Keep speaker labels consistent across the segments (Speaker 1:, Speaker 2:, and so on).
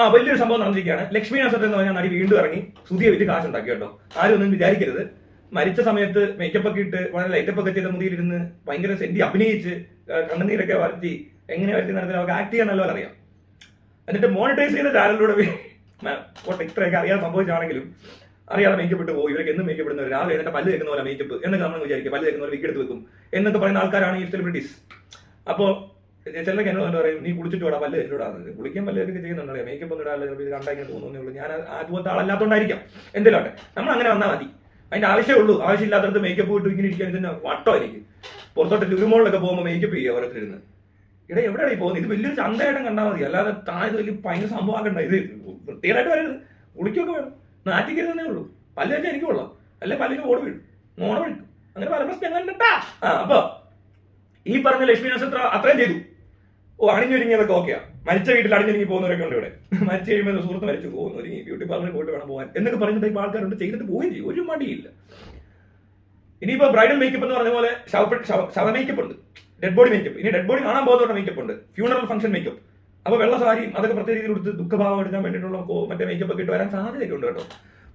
Speaker 1: ആ വലിയൊരു സംഭവം നടന്നിരിക്കുകയാണ്. ലക്ഷ്മി നസത്ത് എന്ന് പറഞ്ഞാൽ നടി വീണ്ടും ഇറങ്ങി. സുതിയെ വിറ്റ് കാശുണ്ടാക്കി കേട്ടോ. ആരും ഒന്നും വിചാരിക്കരുത്. മരിച്ച സമയത്ത് മേക്കപ്പ് ഒക്കെ ഇട്ട് വളരെ ലൈറ്റപ്പ് ഒക്കെ ചെയ്ത മുതിയിലിരുന്ന് ഭയങ്കര സെന്റി അഭിനയിച്ച് കണ്ണുനീരൊക്കെ വരത്തി എങ്ങനെ വരത്തി നടത്തി അവർക്ക് ആക്ട് ചെയ്യാൻ നല്ലപോലെ അറിയാം. എന്നിട്ട് മോണിറ്റൈസ് ചെയ്ത ചാനലിലൂടെ ഇത്രയൊക്കെ അറിയാൻ സംഭവിച്ചാണെങ്കിലും അറിയാതെ മേക്കപ്പ് ഇട്ട് പോകും ഇവരൊക്കെ എന്നും മേക്കപ്പ് ഇടുന്നവർ രാവിലെ എന്നിട്ട് പല്ല് വെക്കുന്ന പോലെ മേക്കപ്പ് എന്നൊക്കെ നമ്മൾ വിചാരിക്കും. പല്ല് തേക്കുന്ന പോലെ വിക്ക് എടുത്ത് വെക്കും. എന്നൊക്കെ പറയുന്ന ആൾക്കാരാണ് ഈ സെലിബ്രിറ്റീസ് അപ്പോൾ എന്നോട് എന്താ പറയും നീ കുളിച്ചിട്ട് വേണം വല്ല ഇടാന്ന്. കുളിക്കാൻ പല്ല് ഒക്കെ ചെയ്യുന്നുണ്ടോ മേക്കപ്പ് ഒന്നും ഇടാതെ ഇത് കണ്ടാൽ തോന്നുന്നേ. ഉള്ളൂ ഞാൻ ആദ്യത്തെ ആളല്ലാത്തോണ്ടായിരിക്കാം. എന്തെങ്കിലും നമ്മൾ അങ്ങനെ വന്നാൽ മതി. അതിന്റെ ആവശ്യമേ ഉള്ളൂ. ആവശ്യമില്ലാത്തടത്ത് മേക്കപ്പ് ഇട്ട് ഇങ്ങനെ ഇരിക്കാൻ ഇതിന്റെ വട്ടോ എനിക്ക് പുറത്തോട്ട് ലുരുമോളിലൊക്കെ പോകുമ്പോൾ മേക്കപ്പ് ചെയ്യുക ഓരോരുത്തരുന്ന് ഇവിടെ എവിടെയാണ് ഈ പോകുന്നത്? ഇത് വലിയൊരു ചന്തയായിട്ടും കണ്ടാൽ മതി. അല്ലാതെ താഴെ വലിയ ഭയങ്കര സംഭവമാക്കണ്ട ഇത് വൃത്തികേടായിട്ട് വരരുത്. കുളിക്കൊക്കെ വേണം. നാറ്റിക്കരുതെന്നേ ഉള്ളൂ. പല്ല് വെച്ചാൽ എനിക്ക് കൊള്ളാം. അല്ലെ പല്ലിന് ഓട് വീഴും. മോണ വീഴും. അങ്ങനെ പല പ്രശ്നങ്ങളുണ്ട്. ആ അപ്പൊ ഈ പറഞ്ഞ ലക്ഷ്മി നക്ഷത്ര അത്രയും ചെയ്തു. ഓ അണിഞ്ഞൊരുങ്ങിയതൊക്കെ ഓക്കെയാ മരിച്ച വീട്ടിൽ അണിഞ്ഞൊരുങ്ങി പോകുന്നവരൊക്കെ ഉണ്ട് ഇവിടെ. മരിച്ചു കഴിയുമ്പോൾ സുഹൃത്ത് മരിച്ചു പോകുന്നു. ഒരുങ്ങി ബ്യൂട്ടി പാർലറിൽ പോയിട്ട് വേണം പോകാൻ. എന്നൊക്കെ പറഞ്ഞിട്ട് ടൈപ്പ് ആൾക്കാരുണ്ട്. ചെയ്തിട്ട് പോവുകയും ചെയ്യും. ഒരു മടിയില്ല. ഇനിയിപ്പോ ബ്രൈഡൽ മേക്കപ്പ് എന്ന് പറഞ്ഞ പോലെ ശവ മേക്കപ്പ് ഉണ്ട്. ഡെഡ് ബോഡി മേക്കപ്പ് ഇനി ഡെഡ് ബോഡി കാണാൻ പോകുന്നവരുടെ മേക്കപ്പ് ഉണ്ട്. ഫ്യൂണറൽ ഫംഗ്ഷൻ മേക്കപ്പ് അപ്പൊ വെള്ള സാരിയും അതൊക്കെ പ്രത്യേക രീതിയിൽ കൊടുത്ത് ദുഃഖഭാവം എടുക്കാൻ വേണ്ടിയിട്ടുള്ള മറ്റേ മേക്കപ്പ് ഒക്കെ ഇട്ട് വരാൻ സാധ്യതയൊക്കെ ഉണ്ട് കേട്ടോ.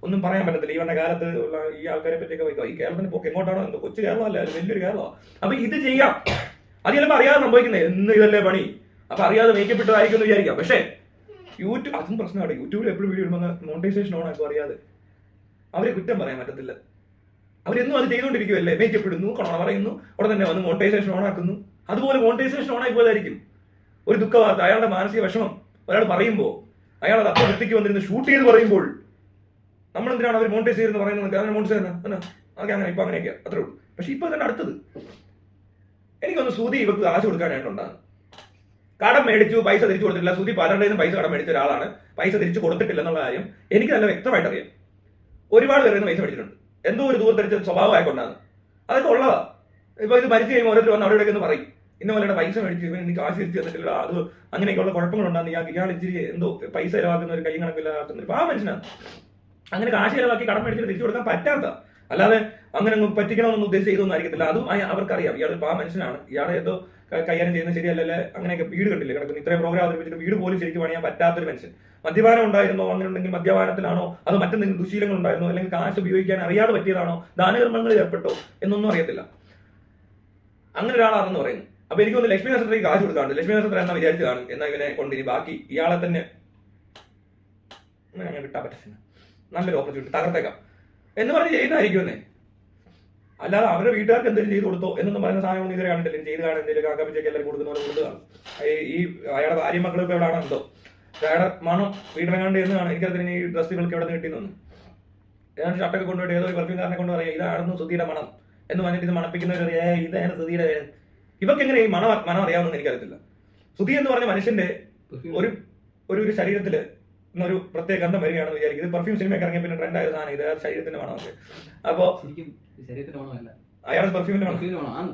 Speaker 1: ഒന്നും പറയാൻ പറ്റത്തില്ല. ഈ വന്ന കാലത്ത് ഉള്ള ഈ ആൾക്കാരെ പറ്റിയൊക്കെ ഈ കേരളത്തിന് പോക്ക് എങ്ങോട്ടാണോ എന്തോ കൊച്ചു കേരളമല്ല? വലിയൊരു കേരളമാണ് അപ്പൊ ഇത് ചെയ്യാം. അത് ചിലപ്പോൾ അറിയാതെ സംഭവിക്കുന്നത് എന്ന് ഇതല്ലേ പണി? അപ്പൊ അറിയാതെ മേക്കപ്പെട്ടതായിരിക്കും എന്ന് വിചാരിക്കാം. പക്ഷേ യൂട്യൂബ് അതും പ്രശ്നമാണ്. യൂട്യൂബിൽ എപ്പോഴും വീഡിയോ ഇടുമ്പോൾ മോണിറ്റൈസേഷൻ ഓൺ ആക്കും അറിയാതെ. അവരെ കുറ്റം പറയാൻ പറ്റത്തില്ല. അവരെന്നും അത് ചെയ്തുകൊണ്ടിരിക്കുമല്ലേ മേക്കപ്പ് ഇടുന്നു കൊണ പറയുന്നു ഉടൻ തന്നെ വന്ന് മോണിറ്റൈസേഷൻ ഓൺ ആക്കുന്നു. അതുപോലെ മോണിറ്റൈസേഷൻ ഓൺ ആയി പോയതായിരിക്കും. ഒരു ദുഃഖ വാർത്ത അയാളുടെ മാനസിക വിഷമം. ഒരാൾ പറയുമ്പോൾ അയാൾ അത് അത്ര വൃത്തിക്ക് വന്നിരുന്ന് ഷൂട്ട് ചെയ്ത് പറയുമ്പോൾ നമ്മൾ എന്തിനാണ് അവർ മോണിറ്റൈസ് ചെയ്തെന്ന് പറയുന്നത്? അങ്ങനെ മോണിറ്റൈസ് അതൊക്കെ അങ്ങനെ ഇപ്പൊ അങ്ങനെയൊക്കെയാ. അത്രേ ഉള്ളൂ. പക്ഷെ ഇപ്പൊ തന്നെ അടുത്തത്. എനിക്കൊന്ന് സുതി ഇവർക്ക് കാശ് കൊടുക്കാനായിട്ടുണ്ടാകും കടം മേടിച്ചു പൈസ തിരിച്ചു കൊടുത്തിട്ടില്ല. സുതി പലരുടെയും പൈസ കടം മേടിച്ച ഒരാളാണ്. പൈസ തിരിച്ചു കൊടുത്തിട്ടില്ല എന്നുള്ള കാര്യം എനിക്ക് നല്ല വ്യക്തമായിട്ട് അറിയാം ഒരുപാട് പേരിൽ നിന്ന് പൈസ മേടിച്ചിട്ടുണ്ട്. എന്തോ ഒരു ദൂരത്തടിച്ച സ്വഭാവമായിക്കൊണ്ടാണ് അതൊക്കെ ഉള്ളതാ. ഇപ്പൊ ഇത് മരിച്ചു കഴിയുമ്പോൾ ഓരോരുത്തർ വന്ന് അവിടെ ഒന്ന് പറയും. ഇന്ന പോലെ പൈസ മേടിച്ചു ഇവൻ എനിക്ക് കാശ് തിരിച്ചു തന്നിട്ടില്ല. അത് അങ്ങനെയൊക്കെയുള്ള കുഴപ്പങ്ങളുണ്ടാകുന്ന ഇയാൾ ഇയാൾ ഇച്ചിരി എന്തോ പൈസ ചിലവാക്കുന്ന ഒരു കൈ ഒരു പാ മനുഷ്യനാണ്. അങ്ങനെ കാശ് ചിലവാക്കി കടം മേടിച്ചിട്ട് തിരിച്ചു കൊടുക്കാൻ പറ്റാത്ത അല്ലാതെ അങ്ങനെ അങ്ങ് പറ്റിക്കണമെന്ന് ഉദ്ദേശിച്ച് ചെയ്തൊന്നും ആയിരിക്കത്തില്ല. അതും അവർക്ക് അവർക്കറിയാം. ഇയാൾ പാ മനുഷ്യനാണ്. ഇയാളെ ഏതോ കൈകാര്യം ചെയ്യുന്നത് ശരിയല്ലല്ലേ അങ്ങനെയൊക്കെ വീട് കണ്ടില്ലേ? കിടക്കുന്നു ഇത്രയും പ്രോഗ്രാം അവതരിപ്പിച്ചിട്ട് വീട് പോലും ശരിക്കും പണിയാൻ പറ്റാത്തൊരു മനുഷ്യൻ. മദ്യപാനം ഉണ്ടായിരുന്നോ? അങ്ങനെ ഉണ്ടെങ്കിൽ മദ്യപാനത്തിലാണോ? അത് മറ്റെന്തെങ്കിലും ദുശീലങ്ങൾ ഉണ്ടായിരുന്നോ? അല്ലെങ്കിൽ കാശ് ഉപയോഗിക്കാൻ അറിയാതെ പറ്റിയതാണോ? ദാനകർമ്മങ്ങളിൽ ഏർപ്പെട്ടോ? എന്നൊന്നും അറിയത്തില്ല. അങ്ങനെ ഒരാളാണെന്ന് പറയുന്നു. അപ്പൊ എനിക്ക് തോന്നുന്നു ലക്ഷ്മി നക്ഷത്രയ്ക്ക് കാശ് കൊടുക്കാണ്ട് ലക്ഷ്മി നക്ഷത്രം എന്നാ വിചാരിച്ചു കാണും എന്നാ ഇവനെ കൊണ്ടിനി ബാക്കി ഇയാളെ തന്നെ അങ്ങനെ കിട്ടാൻ പറ്റില്ല നല്ലൊരു ഓപ്പർച്യൂണിറ്റി തകർത്തേക്കാം. എന്ന് പറഞ്ഞ് ചെയ്യുന്നതായിരിക്കുമെന്നേ അല്ലാതെ അവരുടെ വീട്ടുകാർക്ക് എന്തെങ്കിലും ചെയ്തു കൊടുത്തോ എന്നൊന്നും പറയുന്ന സാധനം ഇതുവരെ കണ്ടിട്ടില്ല. ചെയ്ത് കാണാൻ എന്തെങ്കിലും കാക്കപ്പിച്ചൊക്കെ എല്ലാവരും കൊടുക്കുന്ന പോലെ കൊടുത്തതാണ് ഈ- അയാളുടെ ഭാര്യ മക്കളും ഇപ്പോൾ എവിടെയാണോ എന്തോ? അയാളുടെ മണം വീട്ടിലെങ്ങാണ്ട് എന്ന് കാണാം എനിക്കതിന് ഈ ഡ്രസ്സുകൾക്ക് എവിടെ നിന്ന് കിട്ടിയെന്നു. ഏതാണ്ട് ഷർട്ടൊക്കെ കൊണ്ടുപോയിട്ട് ഏതോ ഒരു പെർഫ്യൂംകാരനെ കൊണ്ട് പറയാം ഇതായിരുന്നു സുധിയുടെ മണം എന്ന് പറഞ്ഞിട്ട് ഇത് മണപ്പിക്കുന്നവർ ഇതാണ് സുധിയുടെ ഇവർക്ക് എങ്ങനെ ഈ മണം മണം അറിയാമെന്ന് എനിക്കറിയത്തില്ല. സുധി എന്ന് പറഞ്ഞ മനുഷ്യന്റെ ഒരു ഒരു ശരീരത്തിൽ ഒരു പ്രത്യേക ഗന്ധം വരികയാണെന്ന് വിചാരിക്കും. ഇത് പെർഫ്യൂം സിനിമയൊക്കെ ഇറങ്ങിയ പിന്നെ ട്രെൻഡ് ആയ സാധനം ഇത്. ശരീരത്തിന്റെ മണമൊക്കെ അപ്പോ
Speaker 2: ശരിക്കും ശരീരത്തിന് മണമല്ല
Speaker 1: അയാളുടെ പെർഫ്യൂമിന്റെ മണം.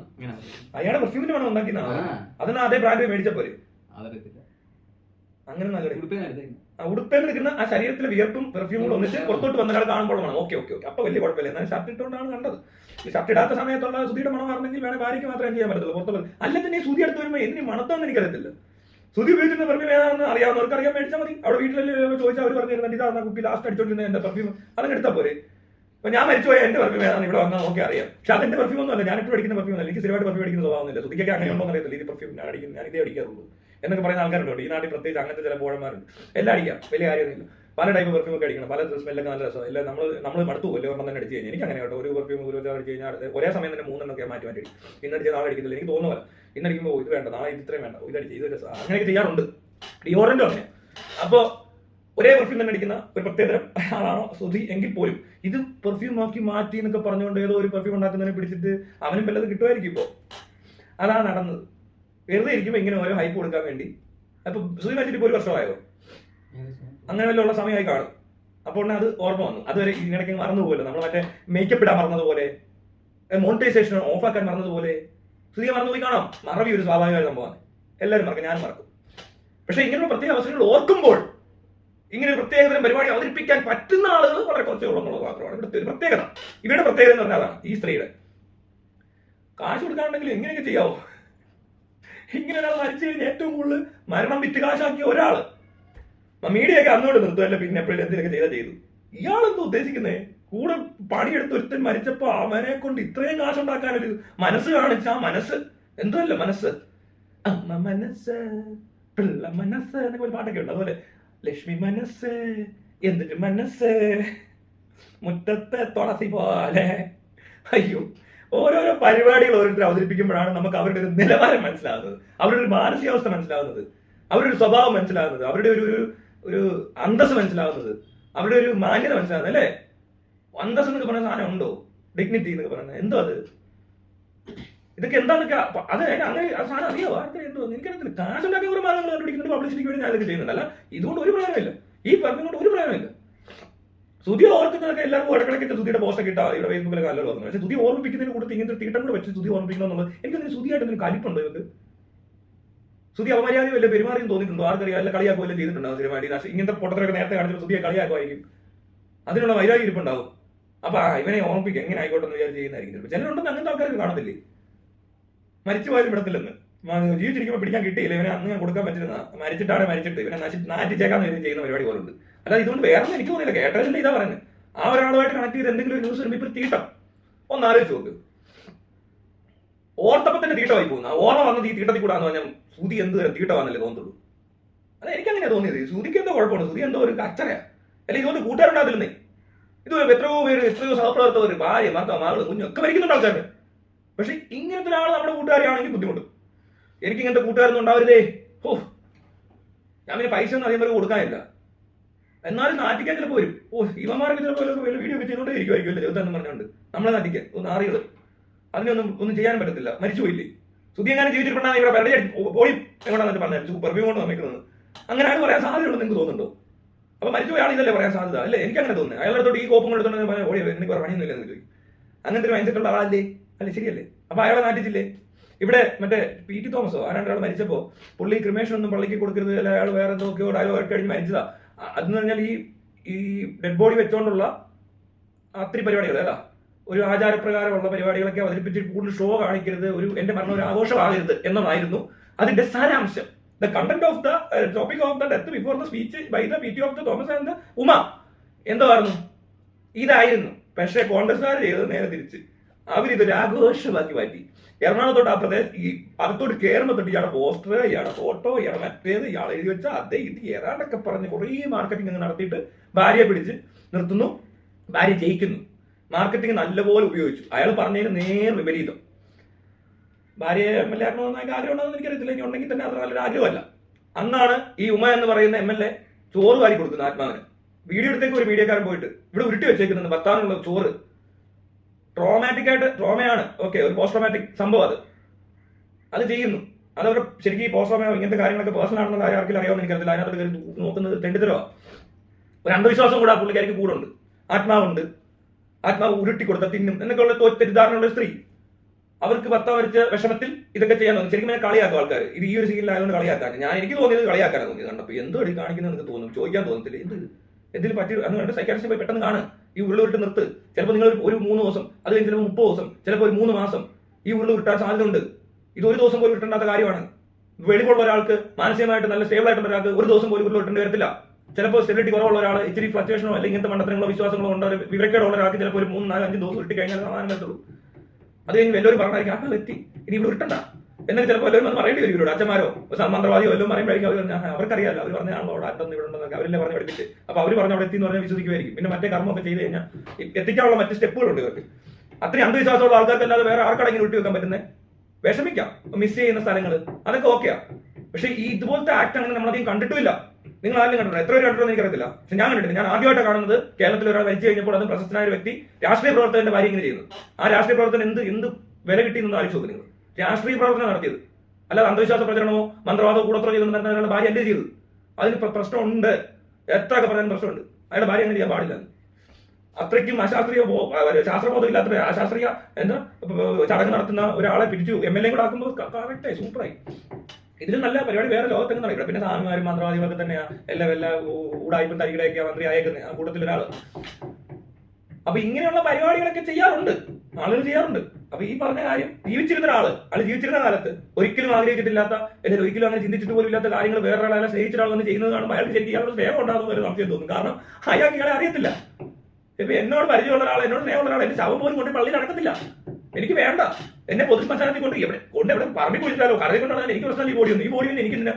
Speaker 1: അയാളുടെ പെർഫ്യൂമിന്റെ മണം ഉണ്ടാക്കിയതാണ് അതിന് അതേ ബ്രാൻഡ് മേടിച്ച പോലെ അങ്ങനെ നല്ല ഉടുപ്പേന്ന് എടുക്കുന്ന ആ ശരീരത്തിലെ വിയർപ്പും പെർഫ്യൂമും കൂടെ ഒന്നിച്ച് പുറത്തോട്ട് വന്ന ഒരാൾ കാണുമ്പോൾ വേണം ഓക്കെ ഓക്കെ ഓക്കെ. അപ്പൊ വലിയ കുഴപ്പമില്ല. എന്നാൽ ഷർട്ട് ഇട്ടുകൊണ്ടാണ് കണ്ടത്. ഈ ഷർട്ട് ഇടാത്ത സമയത്തുള്ള സുധിയുടെ മണം ആണെങ്കിൽ വേണേ ഭാര്യയ്ക്ക് മാത്രമേ ചെയ്യാൻ പറ്റത്തുള്ളൂ? പുറത്തുള്ളത് അല്ല തന്നെ സുതി അടുത്ത് വരുമ്പോൾ എന്തിനു മണത്താന്ന് എനിക്കറിയത്തില്ല. സുധി ഉപയോഗിച്ചിരുന്ന പെർഫ്യൂം ഏതാണെന്ന് അറിയാവുന്നവർക്ക് അറിയാൻ മേടിച്ചാൽ മതി. അവിടെ വീട്ടിലെല്ലാം ചോദിച്ചാൽ അവർ പറഞ്ഞു തരുന്നുണ്ട് ഇതാണ് കുപ്പി? ലാസ്റ്റ് അടിച്ചോണ്ടിരുന്ന എന്റെ പെർഫ്യൂം അതങ്ങ് എടുത്താൽ പോരെ. അപ്പൊ ഞാൻ മരിച്ചുപോയ എന്റെ പെർഫ്യൂം ഏതാണ് ഇവിടെ വന്നാൽ നോക്കി അറിയാം. പക്ഷെ അതെന്റെ പെർഫ്യൂം ഒന്നും അല്ല. ഞാൻ ഇപ്പോൾ അടിക്കുന്ന പെർഫ്യൂം അല്ല. എനിക്ക് സ്ഥിരമായിട്ട് പെർഫ്യൂം അടിക്കുന്ന സ്വഭാവമൊന്നുമില്ല സുധിക്കൊക്കെ അങ്ങനെ ഉണ്ടോ അറിയത്തില്ല. ഇത് പെർഫ്യൂം ഞാൻ അടിക്കുന്നു ഞാൻ ഇതേ അടിക്കാറുള്ളൂ. എന്നൊക്കെ പറയുന്ന ആൾക്കാരുണ്ട് ഈ നാട്ടിൽ പ്രത്യേകിച്ച് അങ്ങനത്തെ ചില പോഴന്മാരുണ്ട് എല്ലാം അടിക്കാം. വലിയ കാര്യമൊന്നുമില്ല. പല ടൈപ്പ് പെർഫ്യൂം ഒക്കെ അടിക്കണം. പല സ്മെല്ലൊക്കെ നല്ല രസം ഇല്ല നമ്മൾ നമ്മൾ മടുത്തു പോലും ഒരെണ്ണം തന്നെ അടിച്ച് കഴിഞ്ഞാൽ എനിക്ക് അങ്ങനെ കേട്ടോ. ഒരു പെർഫ്യൂം ഒരു അടിച്ച് കഴിഞ്ഞാൽ അടുത്ത് ഒരേ സമയം തന്നെ മൂന്നെണ്ണമൊക്കെ മാറ്റി മാറ്റി അടിക്കും. ഇന്ന് അടിച്ച് നാളെ അടിക്കുന്നില്ല എനിക്ക് തോന്നുന്നു പോലെ. ഇന്ന് അടിക്കുമ്പോൾ ഇത് വേണ്ട. നാളെ ഇത് ഇത്രയും വേണ്ട. ഇത് അടിച്ച് ഇത് രസം. അങ്ങനെയൊക്കെ ചെയ്യാറുണ്ട്. ഡിയോറന്റും അങ്ങനെ അപ്പോൾ ഒരേ പെർഫ്യൂം തന്നെ അടിക്കുന്ന ഒരു പ്രത്യേകതരം ആളാണോ സുധി എങ്കിൽ പോലും ഇത് പെർഫ്യൂം ആക്കി മാറ്റി എന്നൊക്കെ പറഞ്ഞുകൊണ്ട് ഏതോ ഒരു പെർഫ്യൂം ഉണ്ടാക്കുന്നതിനെ പിടിച്ചിട്ട് അവനും വല്ലത് കിട്ടുമായിരിക്കും ഇപ്പോൾ അതാണ് നടന്നത്. വെറുതെ ഇരിക്കുമ്പോൾ ഇങ്ങനെ ഓരോ ഹൈപ്പ് കൊടുക്കാൻ വേണ്ടി. അപ്പൊ സുധി മരിച്ചിട്ട് ഇപ്പോൾ ഒരു വർഷമായോ? അങ്ങനെ വല്ല ഉള്ള സമയമായി കാണും. അപ്പോൾ അത് ഓർമ്മ വന്നു. അതുവരെ ഇതിനിടയ്ക്ക് പോലെ നമ്മൾ മറ്റേ മേക്കപ്പ് ഇടാൻ മറന്നതുപോലെ മോണിറ്റൈസേഷൻ ഓഫ് ആക്കാൻ മറന്നതുപോലെ സ്ത്രീ മറന്നുപോയി കാണാം. മറവി ഒരു സ്വാഭാവികമായ സംഭവമാണ്. എല്ലാവരും മറക്കും ഞാൻ മറക്കും. പക്ഷേ ഇങ്ങനെയുള്ള പ്രത്യേക അവസരങ്ങൾ ഓർക്കുമ്പോൾ ഇങ്ങനെ ഒരു പ്രത്യേകതരം പരിപാടി അവതരിപ്പിക്കാൻ പറ്റുന്ന ആളുകൾ വളരെ കുറച്ചേ ഉള്ളൂ എന്നുള്ളത് മാത്രമാണ് ഇവിടുത്തെ ഒരു പ്രത്യേകത. ഇവരുടെ പ്രത്യേകത എന്ന് പറഞ്ഞാൽ അതാണ് ഈ സ്ത്രീയുടെ. കാശ് കൊടുക്കാണെങ്കിലും എങ്ങനെയൊക്കെ ചെയ്യാവോ? ഇങ്ങനെ ഒരാൾ മരിച്ചു കഴിഞ്ഞാൽ ഏറ്റവും കൂടുതൽ മരണം വിറ്റ് കാശാക്കിയ ഒരാൾ മീഡിയൊക്കെ അന്നോട്ട് നിർത്തുമല്ല പിന്നെ എപ്പോഴും എന്തെങ്കിലുമൊക്കെ ചെയ്താൽ ചെയ്തു. ഇയാളെന്തോ ഉദ്ദേശിക്കുന്നേ? കൂടെ പണിയെടുത്ത് ഒരുത്തൻ മരിച്ചപ്പോ അവനെ കൊണ്ട് ഇത്രയും കാശുണ്ടാക്കാനൊരു മനസ്സ് കാണിച്ച ആ മനസ്സ്? എന്തല്ല മനസ്സ്? അമ്മ മനസ്സ് പിള്ള മനസ്സ് എന്നൊക്കെ ഒരു പാട്ടൊക്കെ ഉണ്ട്. അതുപോലെ ലക്ഷ്മി മനസ്സ് എന്തൊരു മനസ്സ്? മുറ്റത്തെ തുളസി പോലെ. അയ്യോ ഓരോരോ പരിപാടികൾ ഓരോരുത്തർ അവതരിപ്പിക്കുമ്പോഴാണ് നമുക്ക് അവരുടെ ഒരു നിലവാരം മനസ്സിലാകുന്നത്. അവരുടെ ഒരു മാനസികാവസ്ഥ മനസ്സിലാകുന്നത്. അവരുടെ ഒരു സ്വഭാവം മനസ്സിലാകുന്നത്. അവരുടെ ഒരു ഒരു അന്തസ് മനസ്സിലാകുന്നത് അവിടെ ഒരു മാന്യത മനസ്സിലാകുന്നത് അല്ലേ? അന്തസ് എന്നൊക്കെ പറയുന്ന സാധനം ഉണ്ടോ? ഡിഗ്നിറ്റി എന്നൊക്കെ പറയുന്നത്. എന്തോ അത്? ഇതൊക്കെ എന്താന്നൊക്കെ അപ്പ- അത് അങ്ങനെ ആ സാധനം അറിയാവോ ആർക്കും എന്തോ എനിക്കറിയത്തില്ല. കാശുണ്ടാക്കിയ കുറെ മാർഗങ്ങൾ കണ്ടുപിടിക്കുന്നുണ്ട് പബ്ലിസിറ്റിക്ക് വേണ്ടി ഞാൻ ഇതൊക്കെ ചെയ്യുന്നുണ്ട്. അല്ല ഇതുകൊണ്ട് ഒരു പ്രയോജനമില്ല ഈ പറഞ്ഞ കൊണ്ട് ഒരു പ്രയോജനമില്ല സ്തുതി ഓർക്കുന്നതൊക്കെ എല്ലാവർക്കും ഇടക്കിടയ്ക്ക് സ്തുതിയുടെ പോസ്റ്റ് ഒക്കെ ഇട്ടാ ഇവിടെ ഫേസ്ബുക്കിലൊക്കെ നല്ലത് തോന്നുന്നു പക്ഷേ സ്തുതി ഓർമ്മിപ്പിക്കുന്നതിന് കൂടെ ഇങ്ങനത്തെ തീട്ടം കൂടെ വെച്ച് സ്തുതി ഓർമ്മിപ്പിക്കണം എന്നുള്ളത് എനിക്കതിന് സ്തുതിയായിട്ട് എന്തെങ്കിലും കലിപ്പുണ്ടോ ഇവർക്ക്? സുതി അപമര്യാദ വല്ല പെരുമാറിയും തോന്നിയിട്ടുണ്ടോ? ആർക്കറിയാം. അല്ല കളിയാക്കുക വല്ലതും ചെയ്തിട്ടുണ്ടാവും സിനിമ? ഇങ്ങനത്തെ പൊട്ടത്തിലൊക്കെ നേരത്തെ കാണിച്ചപ്പോൾ സുതിയെ കളിയാക്കുമായിരിക്കും. അതിനുള്ള വൈരാഗ്യം ഇരിപ്പുണ്ടാവും. അപ്പൊ ഇവനെ ഓർമ്മിപ്പിക്കുക എങ്ങനെ ആയിക്കോട്ടെ എന്ന് വിചാരിച്ച് ചെയ്യുന്നതായിരിക്കും ചിലപ്പോൾ. ചിലരുണ്ടെന്ന് അങ്ങനത്തെ ആൾക്കാർക്ക് കാണത്തില്ലേ? മരിച്ചു പോയാലും വിടത്തില്ലെന്ന് ജീവിച്ചിരിക്കുമ്പോൾ പിടിക്കാൻ കിട്ടിയില്ല. ഇവനെ അന്ന് ഞാൻ കൊടുക്കാൻ പറ്റുന്ന മരിച്ചിട്ടാണ് മരിച്ചിട്ട്. ഇവനെ നശി നാറ്റിച്ചേക്കാന്ന് ചെയ്യുന്ന പരിപാടി പോലുണ്ട്. അല്ലാതെ ഇതുകൊണ്ട് വേറെ എനിക്ക് തോന്നിയില്ല. കേട്ടതിന്റെ ഇതാ പറയുന്നത്. ആ ഒരാളുമായിട്ട് കണക്ട് ചെയ്ത് എന്തെങ്കിലും ന്യൂസ് വരുമ്പോൾ ഇപ്പൊ തീട്ടം. ഒന്ന് ആലോചിച്ച് നോക്ക്. ഓർത്തപ്പോ തന്നെ തീട്ടമായി പോകുന്ന. ഓർമ്മ വന്നത് ഈ തീട്ടത്തിൽ കൂടാന്ന് പറഞ്ഞാൽ സുതി എന്ത് തരം വന്നല്ലേ തോന്നുള്ളൂ അത് എനിക്കങ്ങനെ തോന്നിയത്. സുതിക്ക് എന്തോ കുഴപ്പമാണ്. സുതി എന്തോ ഒരു കച്ചറയാ. അല്ലെങ്കിൽ ഇതുകൊണ്ട് കൂട്ടുകാരുണ്ടാകത്തില്ലെന്നേ. ഇത് എത്രയോ പേര് എത്രയോ സഹപ്രവർത്തകർ ഭാര്യ ഭർത്താവ് മകൾ കുഞ്ഞൊക്കെ മരിക്കുന്നുണ്ട് ആൾക്കാർ പക്ഷെ ഇങ്ങനത്തെ ഒരാൾ നമ്മുടെ കൂട്ടുകാരിയാണെങ്കിൽ ബുദ്ധിമുട്ട്. എനിക്ക് ഇങ്ങനത്തെ കൂട്ടുകാരൊന്നും ഉണ്ടാവരുതേ. ഓ ഞാൻ പിന്നെ പൈസ ഒന്നും അതേപോലെ കൊടുക്കാനില്ല. എന്നാലും നാട്ടിക്കാൻ ചിലപ്പോൾ വരും ഓ ഇവന്മാരൊക്കെ ചിലപ്പോൾ വീഡിയോ ഒക്കെ ഇരിക്കുമായിരിക്കും അല്ലേ? ചെറുതാന്ന് പറഞ്ഞുകൊണ്ട്. നമ്മളെ നാട്ടിക്കാൻ ഒന്ന് ആറികൾ അതിനൊന്നും ഒന്നും ചെയ്യാൻ പറ്റത്തില്ല. മരിച്ചു പോയില്ലേ? സുധി എങ്ങനെ ജീവിച്ചിട്ടുണ്ടാകും ഇവിടെ പെരടി പോയി എങ്ങോട്ടാന്ന് പറഞ്ഞു പെർഫ്യൂം കൊണ്ട് വന്നിരിക്കുന്നത് അങ്ങനെയാണ് പറയാൻ സാധ്യതയുള്ളൂ നിങ്ങൾക്ക് തോന്നുന്നുണ്ടോ? അപ്പൊ മരിച്ചു പോയ ഇതല്ലേ പറയാൻ സാധ്യത? അല്ലേ? എനിക്ക് അങ്ങനെ തോന്നുന്നത് അയാളുടെ അടുത്തോട്ട് ഈ കോപ്പം എടുത്തോണ്ട് പറയാൻ ഓടി എനിക്ക് പണിയൊന്നുമില്ല എന്ന് ചോദിക്കും. അങ്ങനത്തെ ഒരു മൈൻഡ് സെറ്റ് ഉള്ള ആളല്ലേ? അല്ലേ? ശരിയല്ലേ? അപ്പൊ അയാളെ നാട്ടിച്ചില്ലേ? ഇവിടെ മറ്റേ പി ടി തോമസോ? ആരാണ്ട് ഒരാൾ മരിച്ചപ്പോ പുള്ളി ക്രിമേഷൻ ഒന്നും പള്ളിക്ക് കൊടുക്കരുത് അല്ല അയാൾ വേറെ എന്തൊക്കെയോ ഡയലോഗ് കഴിഞ്ഞ് മരിച്ചതാ. അതെന്ന് പറഞ്ഞാൽ ഈ ഈ ഡെഡ് ബോഡി വെച്ചുകൊണ്ടുള്ള അത്തിരി പരിപാടികൾ അല്ല? ഒരു ആചാരപ്രകാരമുള്ള പരിപാടികളൊക്കെ അവതരിപ്പിച്ച് കൂടുതൽ ഷോ കാണിക്കരുത് ഒരു എന്റെ മരണം ഒരു ആഘോഷമാകരുത് എന്നതായിരുന്നു അതിന്റെ സാരാംശം. The content of the topic of the death before the speech by the P T of the Thomas and the Uma എന്തായിരുന്നു ഇതായിരുന്നു. പക്ഷേ കോൺഗ്രസ്സുകാർ ചെയ്തത് നേരെ തിരിച്ച്. അവരിതൊരു ആഘോഷമാക്കി മാറ്റി. എറണാകുളത്തോട്ട് ആ പ്രദേശം ഈ അകത്തോട്ട് കയറുമ്പോൾ തൊട്ട് ഇയാളെ പോസ്റ്റർ ഇയാളെ ഫോട്ടോ ഇയാളെ മറ്റേത് ഇയാൾ എഴുതി വെച്ച അതേ ഇത് ഏതാണ്ടൊക്കെ പറഞ്ഞ് കുറേ മാർക്കറ്റിംഗ് നടത്തിയിട്ട് ഭാര്യയെ പിടിച്ച് നിർത്തുന്നു. ഭാര്യ ജയിക്കുന്നു. മാർക്കറ്റിംഗ് നല്ലപോലെ ഉപയോഗിച്ചു. അയാൾ പറഞ്ഞതിന് നേർ വിപരീതം. ഭാര്യ എം എൽ എ ആക്കണമെന്ന് ആഗ്രഹം ഉണ്ടോ എന്ന് എനിക്കറിയത്തില്ല. ഇനി ഉണ്ടെങ്കിൽ തന്നെ അത്ര നല്ലൊരു ആഗ്രഹമല്ല. അന്നാണ് ഈ ഉമ എന്ന് പറയുന്ന എം എൽ എ ചോറ് വാരി കൊടുക്കുന്നത് ആത്മാവിന്. വീഡിയോ എടുത്തേക്ക് ഒരു മീഡിയക്കാരൻ പോയിട്ട് ഇവിടെ ഉരുട്ടി വെച്ചേക്കുന്നത് ഭർത്താവിനുള്ള ചോറ്. ട്രോമാറ്റിക് ആയിട്ട് ട്രോമയാണ് ഓക്കെ ഒരു പോസ്റ്റ് ട്രോമാറ്റിക് സംഭവം അത്. അത് ചെയ്യുന്നു. അതവരുടെ ശരിക്കും ഈ പോസ്റ്റ് ട്രോമയോ ഇങ്ങനത്തെ കാര്യങ്ങളൊക്കെ പേഴ്സണൽ ആണെന്നുള്ള ആർക്കും അറിയാമെന്ന് എനിക്കറിയില്ല അതിനകത്ത് നോക്കുന്നത് തെണ്ടിത്തരവാ. ഒരു അന്ധവിശ്വാസം കൂടെ ആ പുള്ളിക്കാരിക്ക് കൂടുണ്ട് ആത്മാവുണ്ട്. ആത്മാവ് ഉരുട്ടി കൊടുത്ത തിന്നും എന്നൊക്കെയുള്ള തെറ്റിദ്ധാരണയുള്ള സ്ത്രീ. അവർക്ക് ഭർത്താവ് വരച്ച വിഷമത്തിൽ ഇതൊക്കെ ചെയ്യാൻ തോന്നി. ശരിക്കും എന്നെ കളിയാക്കും ആൾക്കാർ ഇത് ഈ ഒരു സീനിലായതുകൊണ്ട് കളിയാക്കാൻ. ഞാൻ എനിക്ക് തോന്നിയത് കളിയാക്കാനാണ് തോന്നിയത്. കണ്ടപ്പോൾ എന്തോ അടി കാണിക്കുന്നത് എനിക്ക് തോന്നും? ചോദിക്കാൻ തോന്നത്തില്ല. എന്ത്? എന്തിൽ പറ്റി? അന്ന് കണ്ട് സൈക്കാട്രിസ്റ്റ് പോയി പെട്ടെന്ന് കാണുക ഈ ഉരുള ഉരുട്ട് നിർത്ത്. ചിലപ്പോൾ നിങ്ങൾ ഒരു മൂന്ന് ദിവസം അത് കഴിഞ്ഞ് ചിലപ്പോൾ മുപ്പത് ദിവസം ചിലപ്പോൾ ഒരു മൂന്ന് മാസം ഈ ഉരുള ഉരുട്ടാൻ സാധ്യതയുണ്ട്. ഇത് ഒരു ദിവസം പോലും ഉരുട്ടേണ്ടാത്ത കാര്യമാണ്. വെളിവുള്ള ഒരാൾക്ക് മാനസികമായിട്ട് നല്ല സ്റ്റേബിൾ ആയിട്ടുള്ള ഒരാൾക്ക് ഒരു ദിവസം പോലും ഉരുള ഉരുട്ടേണ്ടി വരത്തില്ല. ചിലപ്പോൾ സ്റ്റെബിലിറ്റി കുറവുള്ള ഒരാൾ ഇച്ചിരി ഫ്ലക്ച്വേഷനോ അല്ലെങ്കിൽ ഇങ്ങനത്തെ മണ്ഡലങ്ങളോ വിശ്വാസങ്ങളോ ഉണ്ടോ ഒരു വിവരക്കേടുള്ള ഒരാൾക്ക് ചിലപ്പോൾ ഒരു മൂന്ന് നാല് അഞ്ച് ദിവസം കിട്ടി കഴിഞ്ഞാൽ സമാധാനം വരത്തുള്ളൂ. അത് കഴിഞ്ഞ് വല്ലവരും പറഞ്ഞായിരിക്കും ആ വ്യക്തി ഇനി ഇവിടെ കിട്ടണ്ട എന്നൊക്കെ ചിലപ്പോൾ എല്ലാവരും വന്ന് പറയേണ്ടി വരും ഇവരോട്. അച്ഛന്മാരോ മന്ത്രവാദിയോ എല്ലാം പറയുമ്പോഴേക്കും അവർ പറഞ്ഞാൽ അവർക്കറിയാമല്ലോ അവർ പറഞ്ഞാണല്ലോ അവിടെ അറ്റന്ന് ഇവിടെ ഉണ്ടെന്നൊക്കെ അവരെല്ലാം പറഞ്ഞ് പഠിപ്പിച്ച്. അപ്പൊ അവർ പറഞ്ഞ അവിടെ എത്തി എന്ന് പറഞ്ഞാൽ വിശ്വസിക്കുമായിരിക്കും. പിന്നെ മറ്റേ കർമ്മമൊക്കെ ചെയ്ത് കഴിഞ്ഞാൽ എത്തിക്കാനുള്ള മറ്റ് സ്റ്റെപ്പുകളുണ്ട് ഇവർക്ക്. അത്രയും അന്ധവിശ്വാസമുള്ള ആൾക്കാർക്ക് അല്ലാതെ വേറെ ആർക്കടങ്ങനെ വിട്ടു വെക്കാൻ പറ്റുന്നത്? വിഷമിക്കാം. മിസ് ചെയ്യുന്ന സ്ഥലങ്ങൾ അതൊക്കെ ഓക്കെയാ പക്ഷേ ഈ ഇതുപോലത്തെ ആക്ട് അങ്ങനെ നമ്മളധികം കണ്ടിട്ടുമില്ല. നിങ്ങൾ ആരും കണ്ടിട്ടില്ല എത്ര പേര് കണ്ടിട്ടുണ്ടെന്ന് എനിക്കറിയില്ല പക്ഷെ ഞാൻ കണ്ടിട്ടുണ്ട്. ഞാൻ ആദ്യമായിട്ട് കാണുന്നത്. കേരളത്തിൽ ഒരാൾ മരിച്ചു കഴിഞ്ഞപ്പോൾ അതും പ്രശസ്തനായ ഒരു വ്യക്തി രാഷ്ട്രീയ പ്രവർത്തകന്റെ ഭാര്യ ഇങ്ങനെ ചെയ്യുന്നു. ആ രാഷ്ട്രീയ പ്രവർത്തനം എന്ത് എന്ത് വില കിട്ടിയെന്ന് ആലോചിച്ച് നോക്ക് നിങ്ങൾ. രാഷ്ട്രീയ പ്രവർത്തനം നടത്തിയത്. അല്ലാതെ അന്ധവിശ്വാസ പ്രചരണമോ മന്ത്രവാദമോ കൂടത്രോ ചെയ്തു നടന്ന അയാളുടെ ഭാര്യ എന്തേ ചെയ്തത്? അതിന് പ്രശ്നമുണ്ട്. എത്ര ഒക്കെ പറയാൻ പ്രശ്നമുണ്ട്. അയാളുടെ ഭാര്യ അങ്ങനെ ചെയ്യാൻ പാടില്ല. അത്രയ്ക്കും അശാസ്ത്രീയ ശാസ്ത്രബോധം ഇല്ലാത്ത അശാസ്ത്രീയ എന്താ ചടങ്ങ് നടത്തുന്ന ഒരാളെ പിടിച്ചു എം എൽ എ കൂടെ ആക്കുമ്പോൾ കറക്റ്റായി സൂപ്പറായി ഇതിലും നല്ല പരിപാടി വേറെ ലോകത്തെങ്ങും നടക്കില്ല. പിന്നെ സാധനമാരും മന്ത്രവാദികളൊക്കെ തന്നെയാ. എല്ലാം എല്ലാ ഉടായ്പും തരികിടയൊക്കെയാ മന്ത്രി അയക്കുന്നത് ആ കൂട്ടത്തിൽ ഒരാൾ. അപ്പൊ ഇങ്ങനെയുള്ള പരിപാടികളൊക്കെ ചെയ്യാറുണ്ട്. ആളുകൾ ചെയ്യാറുണ്ട്. അപ്പൊ ഈ പറഞ്ഞ കാര്യം ജീവിച്ചിരുന്ന ഒരാൾ ആൾ ജീവിച്ചിരുന്ന കാലത്ത് ഒരിക്കലും ആഗ്രഹിച്ചിട്ടില്ലാത്ത അല്ലെങ്കിൽ ഒരിക്കലും അങ്ങനെ ചിന്തിച്ചിട്ട് പോലും ഇല്ലാത്ത കാര്യങ്ങൾ വേറെ ഒരാളെ സ്നേഹിച്ച ഒരാൾ വന്ന് ചെയ്യുന്നത് കാണുമ്പോൾ അയാൾക്ക് ശരിക്കും ഇയാളുടെ സ്നേഹം ഉണ്ടാകുന്ന ഒരു സംശയം തോന്നും. കാരണം അയാൾക്ക് ഇയാളെ അറിയത്തില്ല. ഇപ്പൊ എന്നോട് പരിചയമുള്ള ഒരാൾ എന്നോട് സ്നേഹമുള്ള ഒരാൾ എന്റെ ശവം പോലും കൊണ്ട് പള്ളി നടക്കത്തില്ല. എനിക്ക് വേണ്ട. എന്നെ പൊതുശ്മശാനത്തിൽ കൊണ്ട് എവിടെ കൊണ്ട് എവിടെ പറമ്പി കുഴിച്ചാലോ കടയിൽ കൊണ്ടാണ്? എനിക്ക് പ്രശ്നം ഈ ബോഡി ഒന്നും ഈ ബോഡി ഒന്നും എനിക്കില്ല.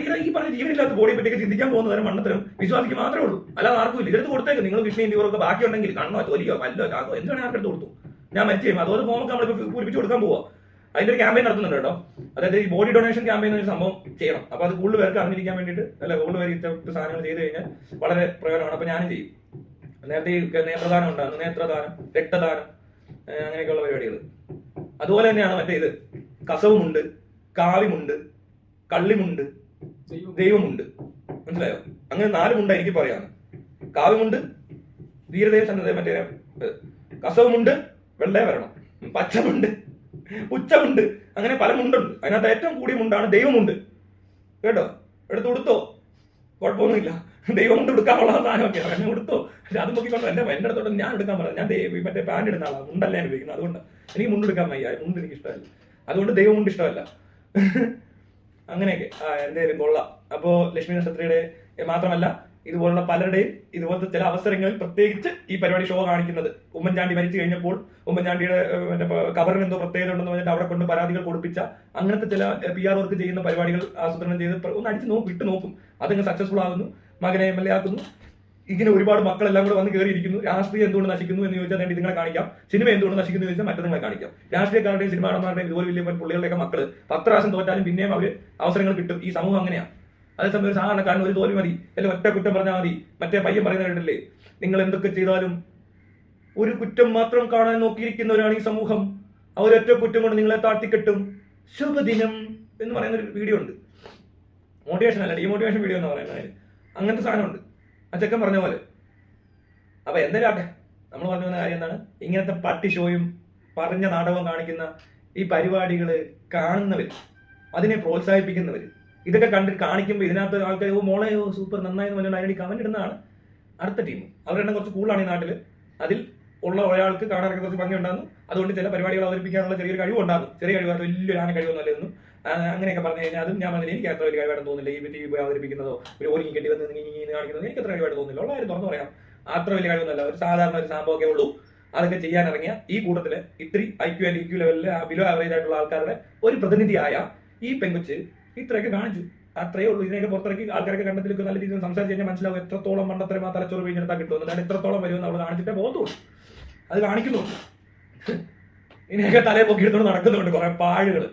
Speaker 1: ഇവിടെ ഈ പറഞ്ഞ ജീവനില്ലാത്ത ബോഡിയെ പറ്റിയൊക്കെ ചിന്തിക്കാൻ പോകുന്ന നേരം മണ്ണത്തരം വിശ്വാസിക്ക് മാത്രമേ ഉള്ളൂ. അല്ലാതെ ആർക്കും ഇല്ല. ഇതെടുത്ത് കൊടുത്തേക്ക്. നിങ്ങൾ വിഷ്ണു ബാക്കി ബാക്കിയുണ്ടെങ്കിൽ കണ്ണോ തൊലിയോ പല്ലോ ചാക്കോ എന്ത് വേണേ ആർക്കെടുത്ത് കൊടുത്തു? ഞാൻ മരിച്ചു കഴിയും അതുപോലെ ഫോമൊക്കെ നമ്മൾ പൂരിപ്പിച്ച് കൊടുക്കാൻ പോവാ. അതിന്റെ ഒരു ക്യാമ്പയിൻ നടത്തുന്നുണ്ട് കേട്ടോ. അതായത് ഈ ബോഡി ഡൊണേഷൻ ക്യാമ്പയിൻ ഒരു സംഭവം ചെയ്യണം. അപ്പൊ അത് കൂടുതൽ പേർക്ക് അറിഞ്ഞിരിക്കാൻ വേണ്ടിയിട്ട് അല്ല കൂടുതൽ പേര് ഇത്തരത്തിൽ സാധനങ്ങൾ ചെയ്ത് കഴിഞ്ഞാൽ വളരെ പ്രയോജനമാണ്. അപ്പൊ ഞാനും ചെയ്യും. നേരത്തെ ഈ നേത്രദാനം ഉണ്ടാകുന്നു നേത്രദാനം രക്തദാനം അങ്ങനെയൊക്കെയുള്ള പരിപാടികൾ അതുപോലെ തന്നെയാണ് മറ്റേ ഇത്. കസവുമുണ്ട് കാവിമുണ്ട് കള്ളിമുണ്ട് ദൈവമുണ്ട്. മനസ്സിലായോ? അങ്ങനെ നാല് മുണ്ട് എനിക്ക് പറയാം. കാവിമുണ്ട് ധീരതയും സന്നദ്ധ മറ്റേ കസവുമുണ്ട് വെള്ളേ വരണം. പച്ചമുണ്ട് ഉച്ചമുണ്ട് അങ്ങനെ പല മുണ്ടുണ്ട്. അതിനകത്ത് ഏറ്റവും കൂടിയ മുണ്ടാണ് ദൈവമുണ്ട്. കേട്ടോ? എടുത്ത് കൊടുത്തോ കുഴപ്പമൊന്നുമില്ല. ദൈവം കൊണ്ട് എടുക്കാനുള്ള സാധനമൊക്കെയാണ് എന്നെ കൊടുത്തു. പക്ഷെ അത് നോക്കിക്കൊണ്ട് എന്റെ എന്റെ അടുത്തോട്ട് ഞാൻ എടുക്കാൻ പറയാം ഞാൻ ദൈവം മറ്റേ പാന്റ് ഇടുന്ന ആളാണ് മുണ്ടല്ല ഞാൻ ഉപയോഗിക്കുന്നത്. അതുകൊണ്ട് എനിക്ക് മുണ്ടെടുക്കാൻ വയ്യ. മുണ്ട് എനിക്ക് ഇഷ്ടമല്ല. അതുകൊണ്ട് ദൈവം കൊണ്ട് ഇഷ്ടമല്ല. അങ്ങനെയൊക്കെ. ആ എന്തായാലും കൊള്ളാം. അപ്പോ ലക്ഷ്മി നക്ഷത്രയുടെ മാത്രമല്ല ഇതുപോലുള്ള പലരുടെയും ഇതുപോലത്തെ ചില അവസരങ്ങളിൽ പ്രത്യേകിച്ച് ഈ പരിപാടി ഷോ കാണിക്കുന്നത്. ഉമ്മൻചാണ്ടി മരിച്ചു കഴിഞ്ഞപ്പോൾ ഉമ്മൻചാണ്ടിയുടെ മറ്റേ എന്തോ പ്രത്യേകത ഉണ്ടെന്ന് പറഞ്ഞിട്ട് അവിടെ കൊണ്ട് പരാതികൾ കൊടുപ്പിച്ച അങ്ങനത്തെ ചില പി ആർ വർക്ക് ചെയ്യുന്ന പരിപാടികൾ ആസൂത്രണം ചെയ്ത് ഒന്ന് അടിച്ച് നോക്കും ഇട്ട് നോക്കും. അതങ്ങ് സക്സസ്ഫുൾ ആകുന്നു. മകനെ എം എൽ എ ആക്കുന്നു ഇങ്ങനെ ഒരുപാട് മക്കളെല്ലാം കൂടെ വന്ന് കയറിയിരിക്കുന്നു രാഷ്ട്രീയം എന്തുകൊണ്ട് നശിക്കുന്നു എന്ന് ചോദിച്ചാൽ വേണ്ടി നിങ്ങളെ കാണിക്കാം. സിനിമ എന്തുകൊണ്ട് നശിക്കുന്നു എന്ന് ചോദിച്ചാൽ നിങ്ങളെ കാണിക്കാം. രാഷ്ട്രീയക്കാരുടെയും സിനിമാടന്മാരുടെയും ഇതുപോലെ വലിയ പുള്ളികളുടെയൊക്കെ മക്കൾ പത്ത് പ്രാവശ്യം തോറ്റാലും പിന്നെയും അവർ അവസരങ്ങൾ കിട്ടും. ഈ സമൂഹം അങ്ങനെയാണ് അതേസമയം കാരണം ഒരു തോൽവി മതി. അല്ലെങ്കിൽ ഒറ്റ കുറ്റം പറഞ്ഞാൽ മതി. മറ്റേ പയ്യൻ പറയുന്ന കേട്ടില്ലേ നിങ്ങൾ എന്തൊക്കെ ചെയ്താലും ഒരു കുറ്റം മാത്രം കാണാൻ നോക്കിയിരിക്കുന്നവരാണ് ഈ സമൂഹം. ആ കുറ്റം കൊണ്ട് നിങ്ങളെ താഴ്ത്തിക്കെട്ടും. ശുഭദിനം എന്ന് പറയുന്ന ഒരു വീഡിയോ ഉണ്ട്. മോട്ടിവേഷൻ അല്ല. ഡീമോട്ടിവേഷൻ വീഡിയോ എന്ന് പറയുന്നത്. അങ്ങനത്തെ സാധനമുണ്ട്. ആ പറഞ്ഞ പോലെ. അപ്പൊ എന്തായാലും നമ്മൾ പറഞ്ഞു വന്ന കാര്യം എന്താണ്? ഇങ്ങനത്തെ പട്ടി ഷോയും പറഞ്ഞ നാടകവും കാണിക്കുന്ന ഈ പരിപാടികൾ കാണുന്നവർ അതിനെ പ്രോത്സാഹിപ്പിക്കുന്നവർ ഇതൊക്കെ കണ്ടിട്ട് കാണിക്കുമ്പോൾ ഇതിനകത്ത് ആൾക്കാർ ഓ മോളെ ഓ സൂപ്പർ നന്നായി എന്ന് പറഞ്ഞാൽ അതിനടി കമന്റ് ഇടുന്നതാണ് അടുത്ത ടീം. അവരുടെ എണ്ണം കുറച്ച് കൂടുതലാണ് ഈ നാട്ടിൽ അതിൽ ഉള്ള ഒരാൾക്ക് കാണാനൊക്കെ കുറച്ച് ഭംഗി ഉണ്ടാകുന്നു അതുകൊണ്ട് ചില പരിപാടികൾ അവതരിപ്പിക്കാനുള്ള ചെറിയൊരു കഴിവുണ്ടാകും. ചെറിയ കഴിവ് വലിയൊരു ആന കഴിവൊന്നും അല്ലെന്നും. അങ്ങനെയൊക്കെ പറഞ്ഞു കഴിഞ്ഞാൽ അതും ഞാൻ പറഞ്ഞില്ല എനിക്ക് അത്ര വലിയ കഴിവായിട്ട് തോന്നില്ല ഈ പോയി അവതരിപ്പിക്കുന്നതോ ഒരു ഓരിങ്ങി കെട്ടി വന്ന് ഇങ്ങനെ കാണിക്കുന്നതോ എനിക്ക് അത്ര കഴിവായിട്ട് തോന്നില്ല ഉള്ള കാര്യം തുറന്നു പറയാം. അത്ര വലിയ കഴിവൊന്നുമല്ല. ഒരു സാധാരണ ഒരു സംഭവമൊക്കെ ഉള്ളൂ. അതൊക്കെ ചെയ്യാൻ ഇറങ്ങിയ ഈ കൂട്ടത്തിൽ ഇത്തിരി I Q and E Q ലെവലിൽ ബിലോ ആവറേജ് ആയിട്ടുള്ള ആൾക്കാരുടെ ഒരു പ്രതിനിധിയായ ഈ പെങ്കുച്ച് ഇത്രയൊക്കെ കാണിച്ചു. അത്രയേ ഉള്ളൂ. ഇതിനൊക്കെ പുറത്തിറക്കി ആൾക്കാരൊക്കെ കണ്ടത്തിലൊക്കെ നല്ല രീതിയിൽ സംസാരിച്ച് കഴിഞ്ഞാൽ മനസ്സിലാവും എത്രത്തോളം മണ്ടത്തരം ആ തലച്ചോറ് പിഴിഞ്ഞെടുത്താൽ കിട്ടുന്നു അല്ലാണ്ട് എത്രത്തോളം വരുമെന്ന് അവൾ കാണിച്ചിട്ടേ പോകത്തുള്ളൂ. അത് കാണിക്കുന്നു ഇനിയൊക്കെ തലയെ പൊക്കി എടുത്തോണ്ട് നടക്കുന്നുണ്ട് കുറെ പാഴുകൾ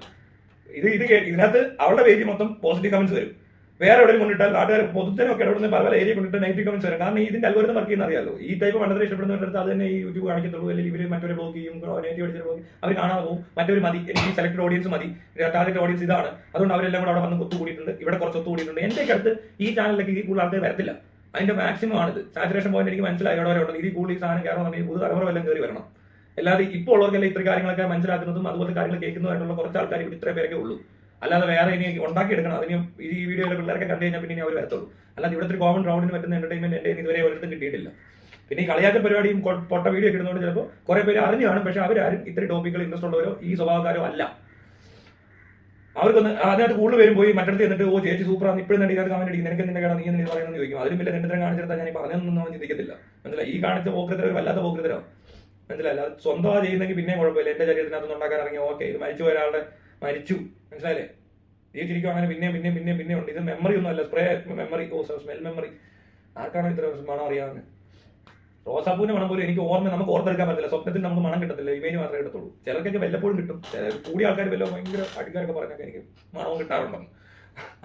Speaker 1: ഇത് ഇത് ഇതിനകത്ത് അവളുടെ പേജ് മൊത്തം പോസിറ്റീവ് കമന്റ്സ് വരും. വേറെ എവിടെയും കൊണ്ടിട്ടാൽ നാട്ടുകാർ പൊതുജനൊക്കെ ഇടപെടുന്ന പല പല ഏരിയ കൊണ്ടിട്ട് നെഗറ്റീവ് കമന്റ്സ് വരും. കാരണം ഇതിന്റെ അലവരുന്ന വർക്ക് ചെയ്യുന്ന അറിയാലോ. ഈ ടൈപ്പ് വളരെ ഇഷ്ടപ്പെടുന്നവരുടെ അത് തന്നെ ഈ യൂട്യൂബ് കാണിക്കത്തുള്ളൂ. അല്ലെങ്കിൽ ഇവർ മറ്റൊരു ബ്ലോക്ക് ചെയ്യും നെഗറ്റീവ് അടിച്ച ബ്ലോക്ക് അവർ കാണാതെ പോകും. മറ്റൊരു മതി. എനിക്ക് സെലക്ടഡ് ഓഡിയൻസ് മതി. ടാർഗറ്റ് ഓഡിയൻസ് ഇതാണ്. അതുകൊണ്ട് അവരെല്ലാം കൂടെ അവിടെ വന്ന് ഒത്തുകൂടിയിട്ടുണ്ട്. ഇവിടെ കുറച്ച് ഒത്തുകൂടിയിട്ടുണ്ട്. എന്റെ അടുത്ത് ഈ ചാനലിലേക്ക് ഈ കൂടുതൽ ആൾക്കാർ വരത്തില്ല. അതിന്റെ മാക്സിമം ആണിത്. സാച്ചുറേഷൻ പോയിന്റ് എനിക്ക് മനസ്സിലായി. അവിടെ വരെ ഉണ്ട് ഈ കൂടുതൽ ഈ സാധനം കയറണമെന്നുണ്ടെങ്കിൽ പുതു തലമുറ വല്ലതും കയറി വരണം. അല്ലാതെ ഇപ്പോൾ ഉള്ളവർക്കെല്ലാം ഇത്ര കാര്യങ്ങളൊക്കെ മനസ്സിലാക്കുന്നതും അതുപോലത്തെ കാര്യങ്ങൾ കേൾക്കുന്നതായിട്ടുള്ള കുറച്ച് ആൾക്കാർ ഇവിടെ ഇത്ര പേരൊക്കെ ഉള്ളൂ. അല്ലാതെ വേറെ ഇനി ഉണ്ടാക്കിയെടുക്കണം. അതിന് ഈ വീഡിയോയിലെ പിള്ളേരൊക്കെ കണ്ടു കഴിഞ്ഞാൽ പിന്നെ ഇനി അവർ വരത്തുള്ളൂ. അല്ലാതെ ഇവിടുത്തെ ഒരു കോമൺ റൗണ്ടിന് പറ്റുന്ന എന്റർടൈൻമെന്റ് എന്റെ ഇതുവരെ ഒരിടത്തും കിട്ടിയിട്ടില്ല. പിന്നെ ഈ കളിയാക്കൽ പരിപാടിയും പൊട്ട വീഡിയോ ഒക്കെ ഇടുന്നതുകൊണ്ട് ചിലപ്പോൾ കുറെ പേര് അറിഞ്ഞു കാണും. പക്ഷെ അവരാരും ഇത്രയും ടോപ്പിക്കുകൾ ഇൻട്രസ്റ്റ് ഉള്ളവരോ ഈ സ്വഭാവക്കാരോ അല്ല. അവർക്കൊന്ന് അതിനകത്ത് കൂടുതൽ പേരും പോയി മറ്റടുത്ത് എന്നിട്ട് ഓ ചേച്ചി സൂപ്പറാണ് ഇപ്പോഴും തന്നെ കാണാൻ കമന്റ് അടിക്കും നിനക്ക് നിന്റെ കേടാ നീ എന്ന് പറയുന്നത് ചോദിക്കും. അതിലും വലിയ രണ്ടിത്തരം കാണിച്ചെടുത്താൽ ഞാൻ പറഞ്ഞു പറഞ്ഞൊന്നും അവൻ ചിന്തിക്കത്തില്ല. മനസ്സിലായി? ഈ കാണിച്ച പോക്കൃതരോ വല്ലാത്ത പോക്കൃതരോ? മനസ്സിലായി അത് സ്വന്തമായി ചെയ്യുന്നെങ്കിൽ പിന്നെ കുഴപ്പമില്ല. എന്റെ ശരീരത്തിനകത്ത് ഉണ്ടാക്കാൻ ഇറങ്ങി ഓക്കെ ഇത് മരിച്ചു ഒരാളുടെ മരിച്ചു. മനസ്സിലായില്ലേ? ജീവിച്ചിരിക്കും അങ്ങനെ പിന്നെ പിന്നെ പിന്നെ പിന്നെ ഉണ്ട്. ഇത് മെമ്മറി ഒന്നും അല്ല. സ്പ്രേ മെമ്മറി ഓ സ്മെൽ മെമ്മറി ആർക്കാണ് ഇത്ര മണം അറിയാവുന്നത്? റോസാപ്പൂവിന്റെ മണം പോലും എനിക്ക് ഓർമ്മ നമുക്ക് ഓർത്തെടുക്കാൻ പറ്റില്ല സ്വപ്നത്തിൽ നമുക്ക് മണം കിട്ടത്തില്ല. ഇമേജ് മാത്രമേ കിട്ടത്തുള്ളൂ. ചിലർക്കൊക്കെ വല്ലപ്പോഴും കിട്ടും. കൂടിയ ആൾക്കാർ വല്ല ഭയങ്കര അടിക്കാരൊക്കെ പറഞ്ഞൊക്കെ എനിക്ക് മണവും കിട്ടാറുണ്ടെന്ന്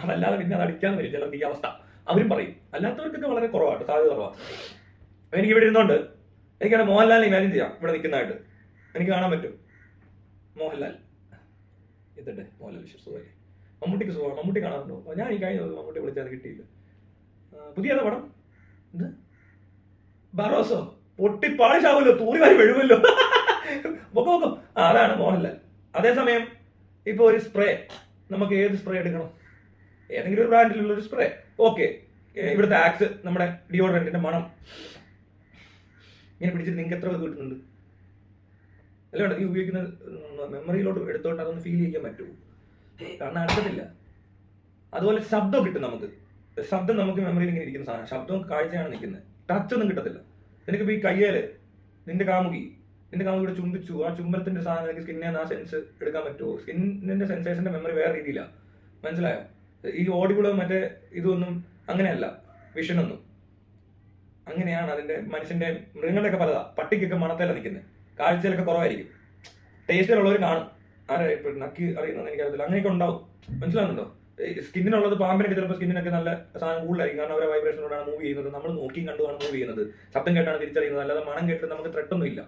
Speaker 1: അതല്ലാതെ പിന്നെ അത് അടിക്കാൻ വരും ചിലർക്ക് ഈ അവസ്ഥ. അവരും പറയും. അല്ലാത്തവർക്കൊക്കെ വളരെ കുറവാണ് സാധ്യത കുറവാണ്. എനിക്ക് ഇവിടെ ഇരുന്നോണ്ട് എനിക്കാണ് മോഹൻലാലിനെ ഇമാജിൻ ചെയ്യാം ഇവിടെ നിൽക്കുന്നതായിട്ട് എനിക്ക് കാണാൻ പറ്റും. മോഹൻലാൽ. എത്തട്ടെ മോഹൻലാൽ സുഖമല്ലേ? മമ്മൂട്ടിക്ക് സുഖമാണ് മമ്മൂട്ടി കാണാറുണ്ടോ? ഞാൻ ഈ കഴിഞ്ഞ മമ്മൂട്ടി വിളിച്ചാൽ കിട്ടിയില്ല. പുതിയ പടം? എന്ത് ബറോസോ പൊട്ടി പാളിശാവുമല്ലോ തൂറി വാരി വെഴുമല്ലോ പൊക്ക പൊക്കം ആ അതാണ് മോഹൻലാൽ. അതേസമയം ഇപ്പൊ ഒരു സ്പ്രേ. നമുക്ക് ഏത് സ്പ്രേ എടുക്കണം? ഏതെങ്കിലും ഒരു ബ്രാൻഡിലുള്ള ഒരു സ്പ്രേ. ഓക്കെ. ഇവിടുത്തെ ആക്സ് നമ്മുടെ ഡിയോഡറന്റിന്റെ മണം. ഇങ്ങനെ പിടിച്ചിട്ട് നിങ്ങൾക്ക് എത്ര കിട്ടുന്നുണ്ട്? അല്ലാണ്ട് ഈ ഉപയോഗിക്കുന്ന മെമ്മറിയിലോട്ട് എടുത്തോട്ട് അതൊന്ന് ഫീൽ ചെയ്യാൻ പറ്റുമോ കാരണം അടുത്തില്ല അതുപോലെ ശബ്ദം കിട്ടും നമുക്ക്. ശബ്ദം നമുക്ക് മെമ്മറിയിൽ ഇങ്ങനെ ഇരിക്കുന്ന സാധനം. ശബ്ദവും കാഴ്ചയാണ് നിൽക്കുന്നത് ടച്ച് ഒന്നും കിട്ടത്തില്ല. നിനക്കിപ്പോൾ ഈ കയ്യേൽ നിന്റെ കാമുകി നിന്റെ കാമുകി കാമുകിയുടെ ചുംബിച്ചു. ആ ചുംബനത്തിന്റെ സാധനം നിനക്ക് സ്കിന്നെ ആ സെൻസ് എടുക്കാൻ പറ്റുമോ സ്കിന്നിന്റെ സെൻസേഷന്റെ മെമ്മറി വേറെ രീതിയിലാണ് മനസ്സിലായോ? ഈ ഓഡിബിളോ മറ്റേ ഇതൊന്നും അങ്ങനെയല്ല. വിഷനൊന്നും അങ്ങനെയാണ് അതിന്റെ മനുഷ്യന്റെ മൃഗങ്ങളുടെയൊക്കെ പലതാ. പട്ടിക്കൊക്കെ മണത്തല്ല നിൽക്കുന്നത് കാഴ്ചയിലൊക്കെ കുറവായിരിക്കും. ടേസ്റ്റിലുള്ളവർ കാണും. ആരെ ഇപ്പൊ നക്കി അറിയുന്നത് എനിക്കറിയത്തില്ല. അങ്ങനെയൊക്കെ ഉണ്ടാവും. മനസ്സിലാകുന്നുണ്ടോ സ്കിന്നിനുള്ളത് പാമ്പിനൊക്കെ ചിലപ്പോൾ സ്കിന്നിനൊക്കെ നല്ല സാധനം കൂടുതലായിരിക്കും. കാരണം അവരെ വൈബ്രേഷനോടാണ് മൂവ് ചെയ്യുന്നത്. നമ്മൾ നോക്കിയും കണ്ടുമാണ് മൂവ് ചെയ്യുന്നത്. ശബ്ദം കേട്ടാണ് തിരിച്ചറിയുന്നത്. അല്ലാതെ മണം കേട്ടിട്ട് നമുക്ക് ത്രെട്ടൊന്നും ഇല്ല.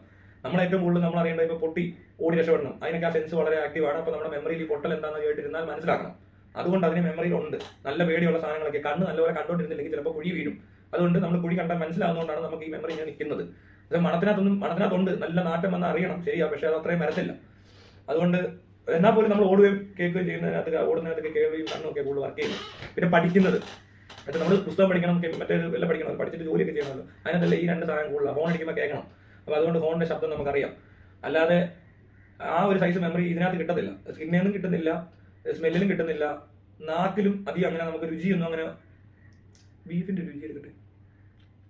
Speaker 1: നമ്മൾ ഏറ്റവും കൂടുതൽ നമ്മൾ അറിയേണ്ടത് ഇപ്പോൾ പൊട്ടി ഓടി രക്ഷപ്പെടണം. അതിനൊക്കെ ആ സെൻസ് വളരെ ആക്റ്റീവാണ് അപ്പോൾ നമ്മുടെ മെമ്മറിയിൽ പൊട്ടൽ എന്താണെന്ന് കേട്ടിരുന്നാൽ മനസ്സിലാക്കണം. അതുകൊണ്ട് അതിന് മെമ്മറിയിൽ ഉണ്ട്. നല്ല പേടിയുള്ള സാധനങ്ങളൊക്കെ. കണ്ണ് നല്ലപോലെ കണ്ടുകൊണ്ടിരുന്നില്ലെങ്കിൽ ചിലപ്പോൾ കുഴി വീഴും. അതുകൊണ്ട് നമ്മൾ കുഴി കണ്ടാൽ മനസ്സിലാവുന്നതുകൊണ്ടാണ് നമുക്ക് ഈ മെമ്മറി ഇങ്ങനെ നിൽക്കുന്നത്. അത് മണത്തിനകത്തൊന്നും മണത്തിനകത്തുണ്ട്. നല്ല നാട്ടം വന്ന് അറിയണം. ശരിയാ പക്ഷെ അത് അത്രയും വരത്തില്ല. അതുകൊണ്ട് എന്നാൽ പോലും നമ്മൾ ഓടുകയും കേൾക്കുകയും ചെയ്യുന്നതിനകത്ത് ഓടുന്നതിനകത്തൊക്കെ കേൾക്കുകയും കണ്ണൊക്കെ കൂടുതൽ വർക്ക് ചെയ്യുന്നത് പിന്നെ പഠിക്കുന്നത്. പക്ഷെ നമ്മൾ പുസ്തകം പഠിക്കണം മറ്റേ എല്ലാം പഠിക്കണം പഠിച്ചിട്ട് ജോലിയൊക്കെ ചെയ്യണമല്ലോ. അതിനകത്തല്ല ഈ രണ്ട് സാധനം കൂടുതലാണ് ഫോൺ അടിക്കുമ്പോൾ കേൾക്കണം. അപ്പോൾ അതുകൊണ്ട് ഫോണിന്റെ ശബ്ദം നമുക്കറിയാം. അല്ലാതെ ആ ഒരു സൈസ് മെമ്മറി ഇതിനകത്ത് കിട്ടത്തില്ല. സ്കിന്നിൽ കിട്ടുന്നില്ല സ്മെല്ലിനും കിട്ടുന്നില്ല നാക്കിലും അധികം അങ്ങനെ നമുക്ക് രുചിയൊന്നും അങ്ങനെ ബീഫിന്റെ രുചി എടുക്കട്ടെ.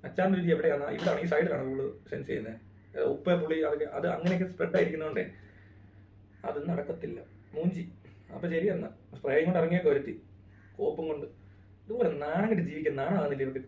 Speaker 1: അച്ചാറിന്റെ രുചി എവിടെയാണ്? ഇവിടെയാണ് ഈ സൈഡിലാണ് നമ്മൾ സെൻസ് ചെയ്യുന്നത് ഉപ്പ് പുളി അതൊക്കെ അത് അങ്ങനെയൊക്കെ സ്പ്രെഡ് ആയിരിക്കുന്നതുകൊണ്ടേ അത് നടക്കത്തില്ല. മൂഞ്ചി. അപ്പം ശരി എന്നാൽ സ്പ്രേയും കൊണ്ട് ഇറങ്ങിയൊക്കെ വരുത്തി. കോപ്പും കൊണ്ട്. ഇതുപോലെ നാണം ജീവിക്കാൻ നാണാകുന്നില്ല ഇവർക്ക്.